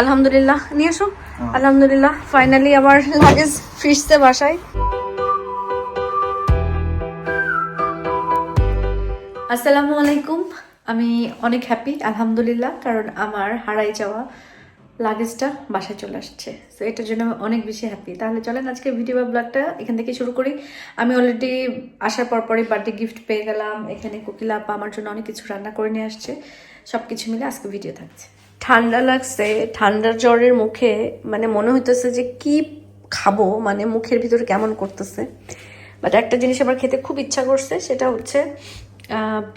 আলহামদুলিল্লাহ নিয়ে হ্যাঁ। আলহামদুলিল্লাহ ফাইনালি আমার লাগেজ ফিরছে বাসায়। আসসালামু আলাইকুম। আমি অনেক হ্যাপি আলহামদুলিল্লাহ কারণ আমার হারাই যাওয়া লাগেজটা বাসায় চলে আসছে। তো এটার জন্য আমি অনেক বেশি হ্যাপি তাহলে চলেন আজকে ভিডিও বা ব্লগটা এখান থেকে শুরু করি। আমি অলরেডি আসার পর পরই বার্থডে গিফট পেয়ে গেলাম। এখানে কোকিলা আপা আমার জন্য অনেক কিছু রান্না করে নিয়ে আসছে। সব কিছু মিলে আজকে ভিডিও থাকছে। ঠান্ডা লাগছে ঠান্ডার জ্বরের মুখে মানে মনে হইতেছে যে কি খাব মানে মুখের ভিতরে কেমন করতেছে। বাট একটা জিনিস আমার খেতে খুব ইচ্ছা করছে, সেটা হচ্ছে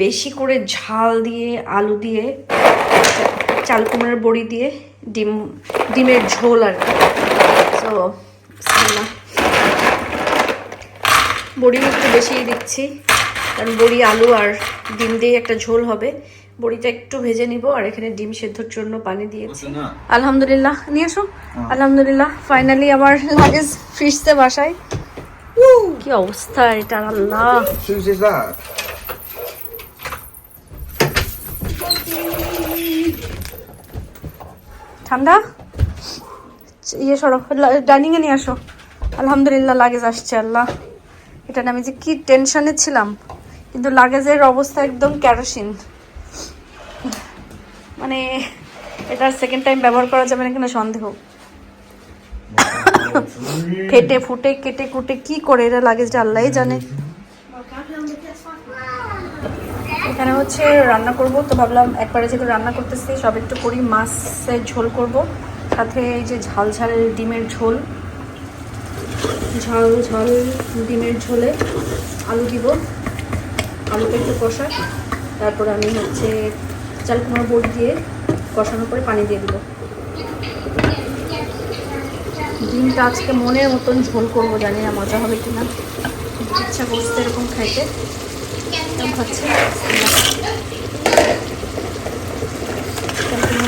বেশি করে ঝাল দিয়ে, আলু দিয়ে চাল কুমড়ার বড়ি দিয়ে, ডিম, ডিমের ঝোল আর কি। তো বড়ি একটু বেশি দিচ্ছি, কারণ বড়ি, আলু আর ডিম দিয়ে একটা ঝোল হবে। বড়িটা একটু ভেজে নিব আর এখানে ডিম সেদ্ধর জন্য পানি দিয়েছি? আলহামদুলিল্লাহ। নিয়ে আসো। আলহামদুলিল্লাহ ফাইনালি আমার লাগেজ ফিরছে বাসায়। কি অবস্থা এটা আল্লাহ? ঠান্ডা? ইয়ে সরো ডাইনিং এ নিয়ে আসো। আলহামদুলিল্লাহ লাগেজ আসছে আল্লাহ। এটা আমি যে কি টেনশনে ছিলাম কিন্তু লাগেজের অবস্থা একদম ক্যারোসিন মানে এটা সেকেন্ড টাইম ব্যবহার করা যাবে না কিনা সন্দেহ। ফেটে, ফুটে, কেটে, কুটে, কি করে এটা লাগেজটা আল্লাহই জানে। এখানে হচ্ছে রান্না করব, তো ভাবলাম একবারে যেহেতু রান্না করতেছি, সব একটু করি, মাছের ঝোল করব। সাথে এই যে ঝাল ঝাল ডিমের ঝোল। ঝাল ঝাল ডিমের ঝোলে আলু দিব। আলুটা একটু কষা তারপর আমি হচ্ছে চাল কুমড়ো বড়ি দিয়ে কষানোর পরে পানি দিয়ে দিব। ডিমটা আজকে মনের মতন ঝোল করব, জানি না মজা হবে কি না ইচ্ছা করছে এরকম খাইতে। এরকম খাচ্ছি।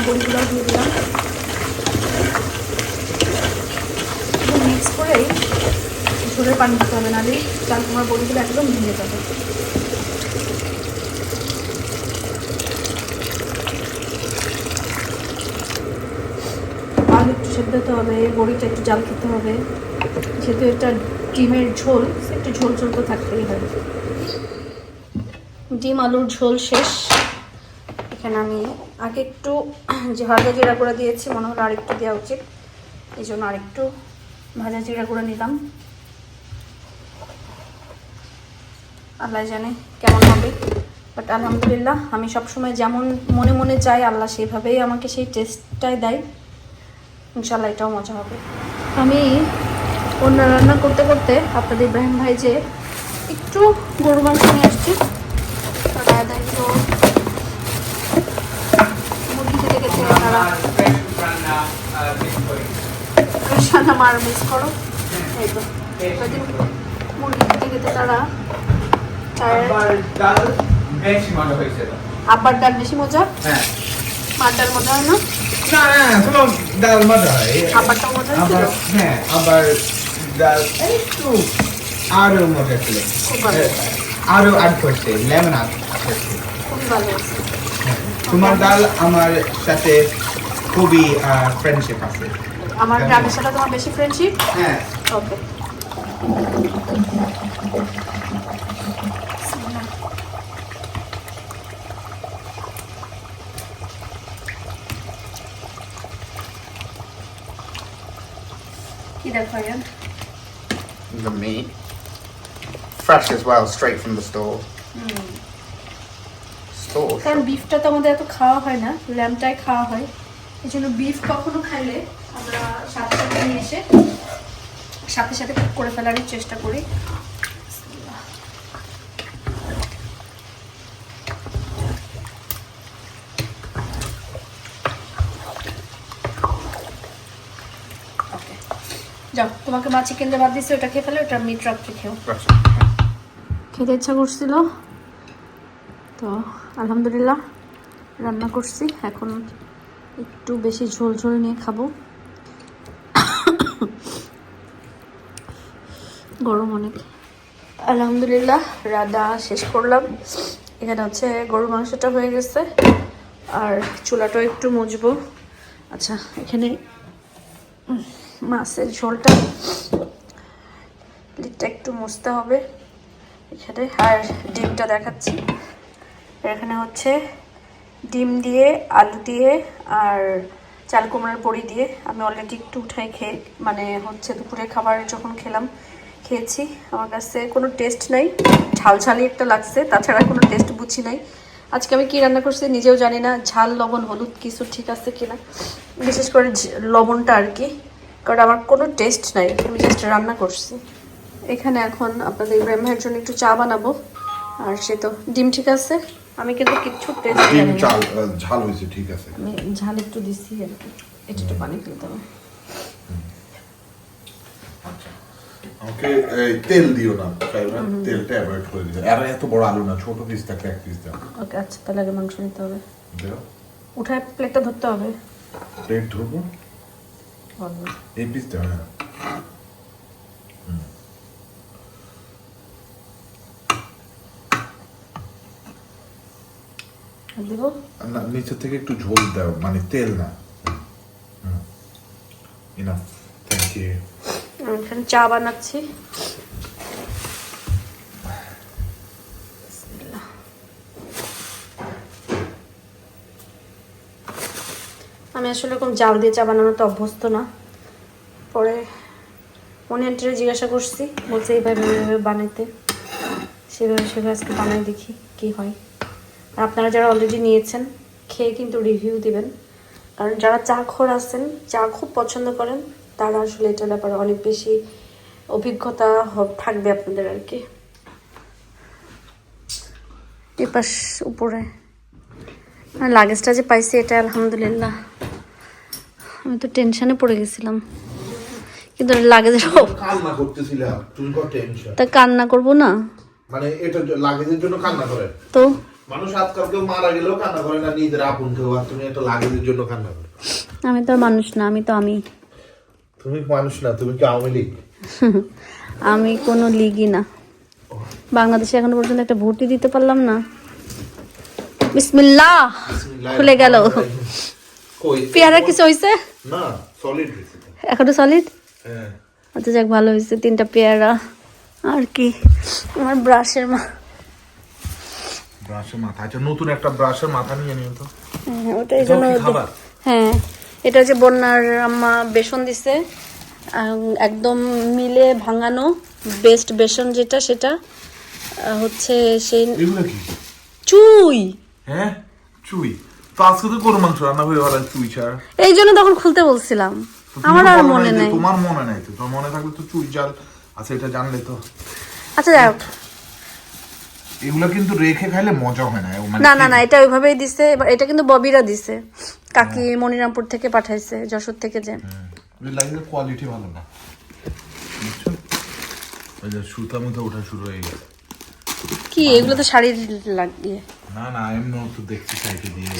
বড়িগুলো দিয়ে দিলাম। মিক্স করেই ঝোলের পানি দিতে হবে, নাহলে চাল কুমার বড়িগুলো একদম ভেঙে যাবে। একটু সেদ্ধ হতে হবে বড়িটা একটু জাল খেতে হবে। যেহেতু এটা ডিমের ঝোল, একটু ঝোল ঝোল তো থাকতেই হবে ডিম আলুর ঝোল শেষ। এখানে আমি আগে একটু যে ভাজা জিরা গুঁড়া দিয়েছি, মনে হলো আরেকটু দেওয়া উচিত। এই জন্য আরেকটু ভাজা জিরা গুঁড়া নিলাম। আল্লাহ জানে কেমন হবে। বাট আলহামদুলিল্লাহ, আমি সবসময় যেমন মনে মনে চাই, আল্লাহ সেইভাবেই আমাকে সেই টেস্টটাই দেয়। ইনশাল্লাহ এটাও মজা হবে। আমি অন্য রান্না করতে করতে আপনাদের ইব্রাহিম ভাই যে একটু গরু মাংস নিয়ে আসছি মুরগি খেতে খেতে ওনারা সানা মার মিস করো। এই তো মুরগি খেতে খেতে তারা আব্বার ডাল বেশি মজা? হ্যাঁ। মার ডাল মজা হয় না? না না কোনো ডাল মজা হয়। আবার হ্যাঁ আবার ডাল একটু আরও মজা ছিল। খুব ভালো। আরও অ্যাড করছে লেমন অ্যাড করছে। হ্যাঁ। তোমার ডাল আমার সাথে খুবই ফ্রেন্ডশিপ আছে। আমার ডালের সাথে তোমার বেশি ফ্রেন্ডশিপ হ্যাঁ। ওকে কি for you? the meat. Fresh as well, straight from the store. Mm. Store. কারণ বিফটা তো আমাদের এত খাওয়া হয় না ল্যাম্পটাই খাওয়া হয় এই জন্য বিফ কখনো খাইলে আমরা সাথে সাথে নিয়ে এসে সাথে সাথে করে ফেলারই চেষ্টা করি যাও তোমাকে মা চিকেন দিয়ে ভাত দিচ্ছে ওটা খেয়ে ফেলে ওটা মিট রাত্রে খেও খেতে ইচ্ছা করছিল। তো আলহামদুলিল্লাহ রান্না করছি। এখন একটু বেশি ঝোল ঝোল নিয়ে খাব। গরম অনেক। আলহামদুলিল্লাহ রান্না শেষ করলাম। এখানে হচ্ছে গরু মাংসটা হয়ে গেছে। আর চুলাটাও একটু মুছবো। আচ্ছা এখানে মাছের ঝোলটা। লিটটা একটু মুছতে হবে। এখানে আর ডিমটা দেখাচ্ছি। এখানে হচ্ছে ডিম দিয়ে, আলু দিয়ে আর চাল কুমড়ার বড়ি দিয়ে। আমি অলরেডি একটু উঠাই খেয়ে মানে হচ্ছে দুপুরে খাবার যখন খেলাম, খেয়েছি। আমার কাছে কোনো টেস্ট নাই। ঝাল ঝালই একটা লাগছে, তাছাড়া কোনো টেস্ট বুঝি নাই। আজকে আমি কি রান্না করছি নিজেও জানি না। ঝাল লবণ হলুদ কিছু ঠিক আছে কিনা। বিশেষ করে লবণটা আর কি কারণ আমার কোনো টেস্ট নাই আমি জাস্ট রান্না করছি। এখানে এখন আপনাদের ইব্রাহিম ভাইয়ের জন্য একটু চা বানাবো। আর সে তো ডিম ঠিক আছে। আমি কিন্তু কিচ্ছু টেস্ট ডিম চাল ঝাল হয়েছে ঠিক আছে। আমি ঝাল একটু দিছি আর কি। একটু পানি ফেলতে হবে আমাকে তেল দিও না। ফাইবার তেলটা অ্যাভয়েড করে দিও আর এত বড় আলু না ছোট পিস থাকলে এক পিস দাও ওকে আচ্ছা তাহলে আগে মাংস নিতে হবে। উঠায় প্লেটটা ধরতে হবে। প্লেট ধরবো? এই পিস দাও হ্যাঁ। না নিচে থেকে একটু ঝোল দাও মানে তেল না। ইনাফ থ্যাংক ইউ এখানে চা বানাচ্ছি। আমি আসলে এরকম জাল দিয়ে চা বানানোতে অভ্যস্ত না। পরে অনিয়ন্ত্রে জিজ্ঞাসা করছি, বলছে এইভাবে এইভাবে বানাইতে। সেভাবে সেভাবে আজকে বানাই দেখি কি হয়। আর আপনারা যারা অলরেডি নিয়েছেন, খেয়ে কিন্তু রিভিউ দিবেন। কারণ যারা চা খোর আছেন, চা খুব পছন্দ করেন তারা আসলে এটার ব্যাপারে অনেক বেশি অভিজ্ঞতা হ- থাকবে আপনাদের আর কি। এপাশ উপরে। আর লাগেজটা যে পাইছি এটা আলহামদুলিল্লাহ। আমি তো টেনশনে পড়ে গেছিলাম। কিন্তু লাগেজের কান্না করতেছিলাম তুমি কত টেনশন তা কান্না করব না? মানে এটা লাগেজের জন্য কান্না করে। তো? মানুষ আজকাল কেউ মারা গেলেও কান্না করে না নিজের আপন কেউ আর তুমি একটা লাগেজের জন্য কান্না করো। আমি তো আর মানুষ না আমি তো আমি। তুমি মানুষ না তুমি কি আওয়ামী লীগ? আমি কোনো লিগই না। বাংলাদেশে এখনও পর্যন্ত একটা ভোটই দিতে পারলাম না। বিসমিল্লাহ! খুলে গেল। কই? পেয়ারা কিছু হয়েছে না সলিড এখনও সলিড হ্যাঁ। আচ্ছা যাক ভালো হয়েছে তিনটা পেয়ারা। আর কি? আমার ব্রাশের মা ব্রাশের মাথা। আচ্ছা নতুন একটা ব্রাশের মাথা নিয়ে নিও তো। হ্যাঁ, ওটা এই জন্য হ্যাঁ। এটা হচ্ছে বন্যার আম্মা বেসন দিছে একদম মিলে ভাঙানো বেস্ট বেসন যেটা সেটা হচ্ছে সেই চুই। হ্যাঁ? চুই। তো আজকে তো গরু মাংস রান্না হয়ে গেল চুই ছাড়া। এই জন্য তখন খুলতে বলছিলাম। আমার আর মনে নাই তোমার মনে নাই তো? তোমার মনে থাকলে তো চুই জাল। আচ্ছা এটা জানলে তো। আচ্ছা যাই হোক। এগুলো কিন্তু রেখে খাইলে মজা হয় না মানে না না না এটা ওইভাবেই দিছে। এটা কিন্তু ববিরা দিছে। কাকি মনিরামপুর থেকে পাঠাইছে যশোর থেকে যে। কোয়ালিটি ভালো না। বুঝছ? ওই যে সুতার মধ্যে ওঠা শুরু হয়ে গেছে। কি এগুলো তো শাড়ির লাগিয়ে না না এমনি তো দেখছি সাইডে দিয়ে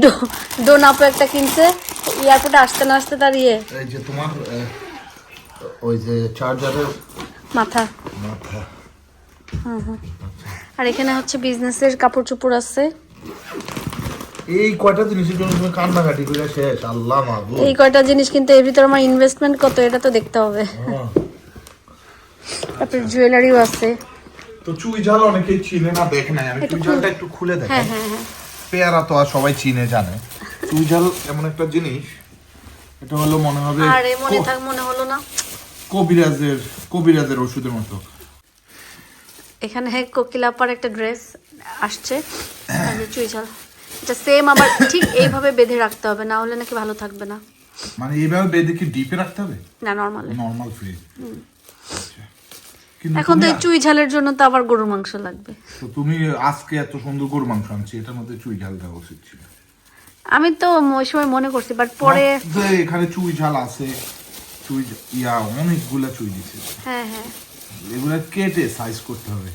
ডো- ডোন আপু একটা কিনছে এয়ারপোর্টে আসতে না আসতে তার ইয়ে। এই যে তোমার ওই যে চার্জারের মাথা। মাথা। আর এখানে হচ্ছে বিজনেসের কাপড় চোপড় আছে। এই কয়টা জিনিসের জন্য তুমি কান্নাকাটি করে শেষ? আল্লাহ মাহবুব এই কয়টা জিনিস কিন্তু এর ভিতরে আমার ইনভেস্টমেন্ট কত এটা তো দেখতে হবে। হ্যাঁ। তারপরে জুয়েলারিও আছে। তো চুই ঝাল অনেকেই চিনে না দেখে নাই। আমি চুই একটু খুলে হ্যাঁ হ্যাঁ হ্যাঁ। পেয়ারা তো আর সবাই চিনে জানে। চুই ঝাল এমন একটা জিনিস এটা হলো মনে হবে আরে মনে থাক মনে হলো না। কবিরাজের কবিরাজের ওষুধের মতো। এখানে হ্যাঁ কোকিলা কোকিলাপার একটা ড্রেস আসছে। যে চুইঝাল এটা সেম আবার ঠিক এইভাবে বেঁধে রাখতে হবে না হলে নাকি ভালো থাকবে না। মানে এইভাবে বেঁধে কি ডিপে রাখতে হবে? না নর্মালে নর্মাল ফ্রিজ এখন তো চুই ঝালের জন্য তো আবার গরুর মাংস লাগবে। তো তুমি আজকে এত সুন্দর গরু মাংস আনছি এটার মধ্যে চুই ঝাল দেওয়া উচিত ছিল। আমি তো ওই সময় মনে করছি বাট পরে যে এখানে চুই ঝাল আছে চুই ইয়া অনেকগুলা চুই দিছে। হ্যাঁ হ্যাঁ। এগুলা কেটে সাইজ করতে হবে।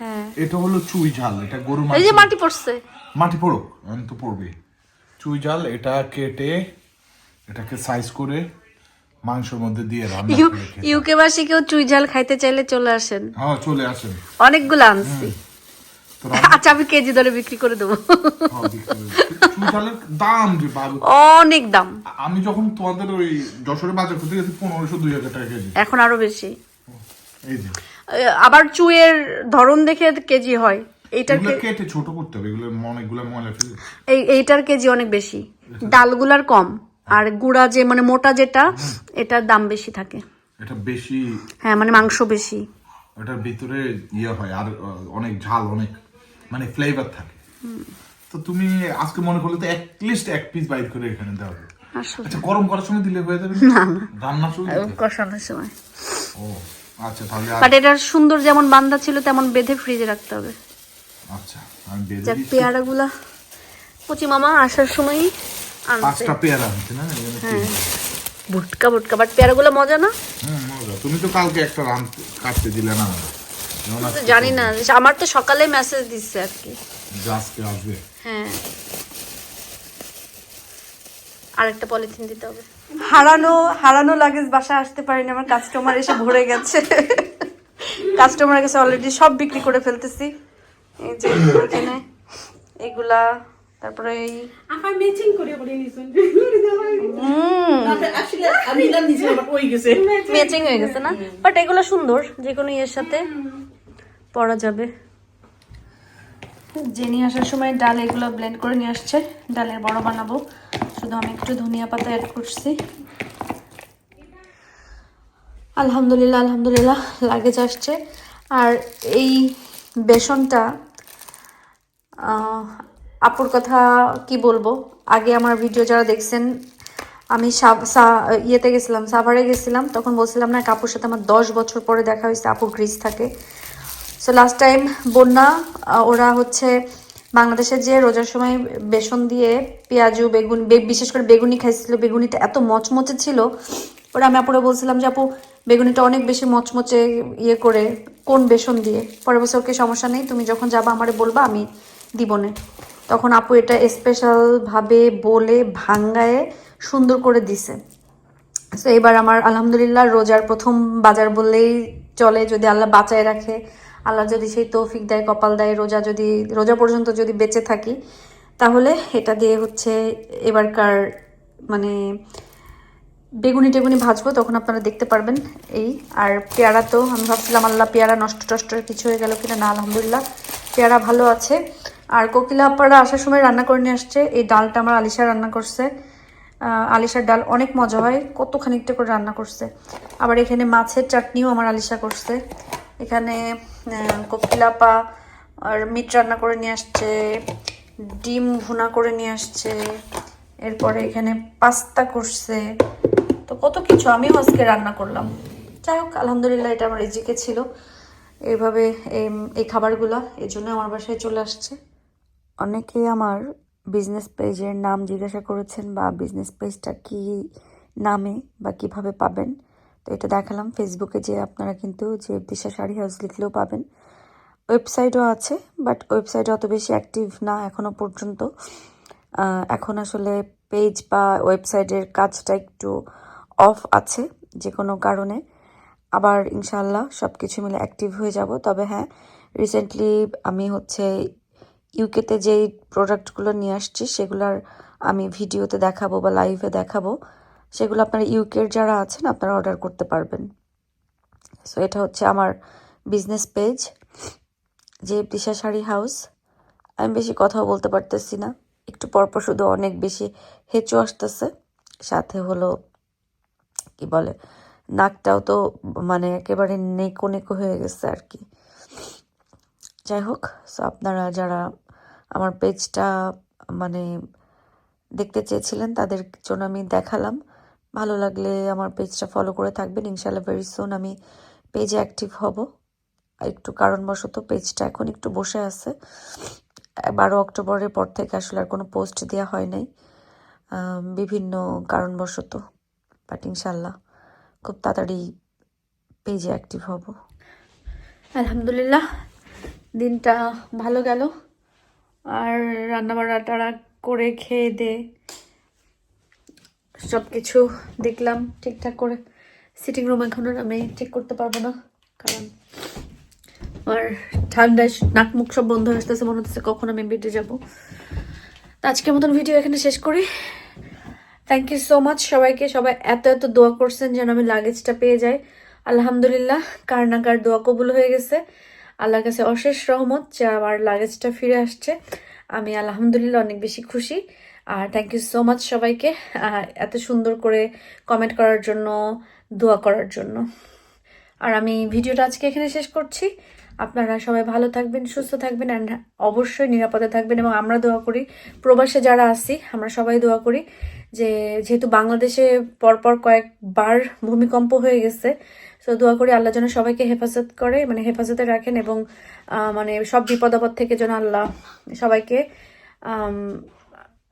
হ্যাঁ। এটা হলো চুই ঝাল এটা গরু এই যে মাটি পড়ছে। মাটি পড়ুক আমি তো পড়বে চুই ঝাল এটা কেটে এটাকে সাইজ করে মাংসের মধ্যে দিয়ে রান্না ইউকে বাসী কেউ চুই ঝাল খাইতে চাইলে চলে আসেন। হ্যাঁ চলে আসেন। অনেকগুলো আনছি। আচ্ছা আমি কেজি দরে বিক্রি করে দেবো। হ্যাঁ, দাম যে অনেক দাম। আমি যখন তোমাদের ওই যশোরে বাজার করতে গেছি পনেরোশো দুই হাজার টাকা কেজি। এখন আরও বেশি। আবার চুয়ের ধরন দেখে কেজি হয়। এইটার কেটে ছোট করতে হবে এগুলো অনেকগুলো ময়লা ফেলে। এই এইটার কেজি অনেক বেশি। ডালগুলার কম। আর গুড়া যে মানে মোটা যেটা এটার দাম বেশি থাকে। এটা বেশি হ্যাঁ মানে মাংস বেশি। ওটার ভিতরে ইয়ে হয় আর অনেক ঝাল অনেক মানে ফ্লেভার থাকে। তো তুমি আজকে মনে করলে তো লিস্ট এক পিস বাইর করে এখানে আসলে। আচ্ছা গরম করার সময় দিলে হয়ে যাবে না? না রান্নার সময় কষানোর সময়। ও। আচ্ছা তাহলে বাট এটার সুন্দর যেমন বান্দা ছিল তেমন বেঁধে ফ্রিজে রাখতে হবে। আচ্ছা আমি বেঁধে যাক। পেয়ারাগুলা। কচি মামা আসার সময়ই আনছে। পাঁচটা পেয়ারা আনছে না? এখানে হ্যাঁ। ভুটকা ভুটকা। বাট পেয়ারাগুলো মজা না? হুম, মজা। তুমি তো কালকে একটা কাটতে দিলে না? জানি না। আমার তো সকালে মেসেজ দিচ্ছে আর কি। আজকে আসবে। হ্যাঁ। আরেকটা পলিথিন দিতে হবে। হারানো হারানো লাগেজ বাসায় আসতে পারিনি আমার কাস্টমার এসে ভরে গেছে। কাস্টমার কাছে অলরেডি সব বিক্রি করে ফেলতেছি। এই যে এখানে এগুলা তারপরে এই ম্যাচিং করে করে নিছেন হুম। আসলে আমি না নিচে আমার ওই গেছে। ম্যাচিং হয়ে গেছে না? বাট এগুলো সুন্দর যে কোনো ইয়ের সাথে পরা যাবে। জেনি আসার সময় ডাল এগুলো ব্লেন্ড করে নিয়ে আসছে ডালের বড় বানাবো। শুধু আমি একটু ধনিয়া পাতা অ্যাড করছি। আলহামদুলিল্লাহ আলহামদুলিল্লাহ লাগেজ আসছে আর এই বেসনটা আপুর কথা কি বলব? আগে আমার ভিডিও যারা দেখছেন, আমি ইয়েতে গেছিলাম, সাভারে গেছিলাম, তখন বলছিলাম না, কাপুর সাথে আমার দশ বছর পরে দেখা হয়েছে আপু গ্রিস থাকে। সো লাস্ট টাইম বন্যা ওরা হচ্ছে বাংলাদেশে যে রোজার সময় বেসন দিয়ে পেঁয়াজু, বেগুন বিশেষ করে বেগুনি খাইছিল, বেগুনিটা এত মচমচে ছিল, ওরা আমি আপুরে বলছিলাম যে আপু, বেগুনিটা অনেক বেশি মচমচে ইয়ে করে, কোন বেসন দিয়ে? পরে বছর ওকে, সমস্যা নেই, তুমি যখন যাবা, আমারে বলবা, আমি দিবনে তখন আপু এটা স্পেশালভাবে বলে, ভাঙ্গায়ে সুন্দর করে দিছে। তো এবার আমার আলহামদুলিল্লাহ, রোজার প্রথম বাজার বললেই চলে, যদি আল্লাহ বাঁচায় রাখে। আল্লাহ যদি সেই তৌফিক দেয়, কপাল দেয়, রোজা যদি, রোজা পর্যন্ত যদি বেঁচে থাকি, তাহলে এটা দিয়ে হচ্ছে এবারকার মানে বেগুনি টেগুনি ভাজবো, তখন আপনারা দেখতে পারবেন এই। আর পেয়ারা তো আমি ভাবছিলাম, আল্লাহ পেয়ারা নষ্ট টষ্ট কিছু হয়ে গেল কিনা, না, আলহামদুলিল্লাহ, পেয়ারা ভালো আছে। আর কোকিলা আপারা আসার সময় রান্না করে নিয়ে আসছে, এই ডালটা আমার আলিশা রান্না করছে। আলিশার ডাল অনেক মজা হয় কত খানিকটা করে রান্না করছে। আবার এখানে মাছের চাটনিও আমার আলিশা করছে। এখানে আহ, কোকিলাপা আর মিট রান্না করে নিয়ে আসছে ডিম ভুনা করে নিয়ে আসছে এরপরে এখানে পাস্তা করছে। তো কত কিছু আমিও আজকে রান্না করলাম। যাই হোক আলহামদুলিল্লাহ এটা আমার রিজিকে ছিল। এইভাবে এই- খাবারগুলো এই জন্য আমার বাসায় চলে আসছে। অনেকেই আমার বিজনেস পেজের নাম জিজ্ঞাসা করেছেন বা বিজনেস পেজটা কি নামে বা কীভাবে পাবেন। তো এটা দেখালাম। ফেসবুকে যে আপনারা কিন্তু যে দিশা শাড়ি হাউস লিখলেও পাবেন। ওয়েবসাইটও আছে বাট ওয়েবসাইট অত বেশি অ্যাক্টিভ না এখনও পর্যন্ত। এখন আসলে পেজ বা ওয়েবসাইটের কাজটা একটু অফ আছে যে কোনো কারণে। আবার ইনশাল্লাহ সব কিছু মিলে অ্যাক্টিভ হয়ে যাব। তবে হ্যাঁ রিসেন্টলি আমি হচ্ছে ইউকেতে যেই প্রোডাক্টগুলো নিয়ে আসছি, সেগুলোর আমি ভিডিওতে দেখাবো বা লাইভে দেখাবো। সেগুলো আপনারা ইউকের যারা আছেন, আপনারা অর্ডার করতে পারবেন। সো এটা হচ্ছে আমার বিজনেস পেজ যে দিশা শাড়ি হাউস আমি বেশি কথাও বলতে পারতেছি না, একটু পরপর শুধু অনেক বেশি হেঁচু আসতেছে। সাথে হলো, কি বলে, নাকটাও তো মানে একেবারে নেকো নেকো হয়ে গেছে আর কি। যাই হোক সো আপনারা যারা আমার পেজটা মানে দেখতে চেয়েছিলেন, তাদের জন্য আমি দেখালাম। ভালো লাগলে আমার পেজটা ফলো করে থাকবেন। ইনশাল্লাহ ভেরি সুন আমি পেজে অ্যাক্টিভ হব। একটু কারণবশত পেজটা এখন একটু বসে আছে। বারো অক্টোবরের পর থেকে আসলে আর কোনো পোস্ট দেওয়া হয় নাই। বিভিন্ন কারণবশত। বাট ইনশাল্লাহ খুব তাড়াতাড়ি পেজে অ্যাক্টিভ হব। আলহামদুলিল্লাহ, দিনটা ভালো গেল। আর রান্নাবান্না টাড়া করে খেয়ে দে। সব কিছু দেখলাম ঠিকঠাক করে। সিটিং রুম এখন আমি ঠিক করতে পারব না, কারণ আর ঠান্ডায় নাক মুখ সব বন্ধ হয়ে আসতেছে, মনে হচ্ছে কখন আমি বেডে যাব। আজকের মতন ভিডিও এখানে শেষ করি। থ্যাংক ইউ সো মাচ সবাইকে, সবাই এত এত দোয়া করছেন যেন আমি লাগেজটা পেয়ে যাই। আলহামদুলিল্লাহ, কার না কার দোয়া কবুল হয়ে গেছে। আল্লাহর কাছে অশেষ রহমত যে আমার লাগেজটা ফিরে আসছে। আমি আলহামদুলিল্লাহ অনেক বেশি খুশি। আর থ্যাংক ইউ সো মাচ সবাইকে এত সুন্দর করে কমেন্ট করার জন্য, দোয়া করার জন্য। আর আমি ভিডিওটা আজকে এখানে শেষ করছি। আপনারা সবাই ভালো থাকবেন, সুস্থ থাকবেন অ্যান্ড অবশ্যই নিরাপদে থাকবেন, এবং আমরা দোয়া করি, প্রবাসে যারা আছি, আমরা সবাই দোয়া করি যে, যেহেতু বাংলাদেশে পরপর কয়েকবার ভূমিকম্প হয়ে গেছে তো দোয়া করি আল্লাহ যেন সবাইকে হেফাজত করে মানে হেফাজতে রাখেন, এবং মানে সব বিপদ আপদ থেকে যেন আল্লাহ সবাইকে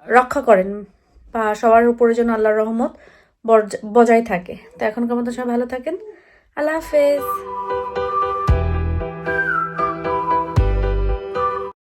রক্ষা করেন বা সবার উপরে যেন আল্লাহর রহমত বজায় থাকে। তো এখনকার মতো সবাই ভালো থাকেন। আল্লাহ হাফেজ।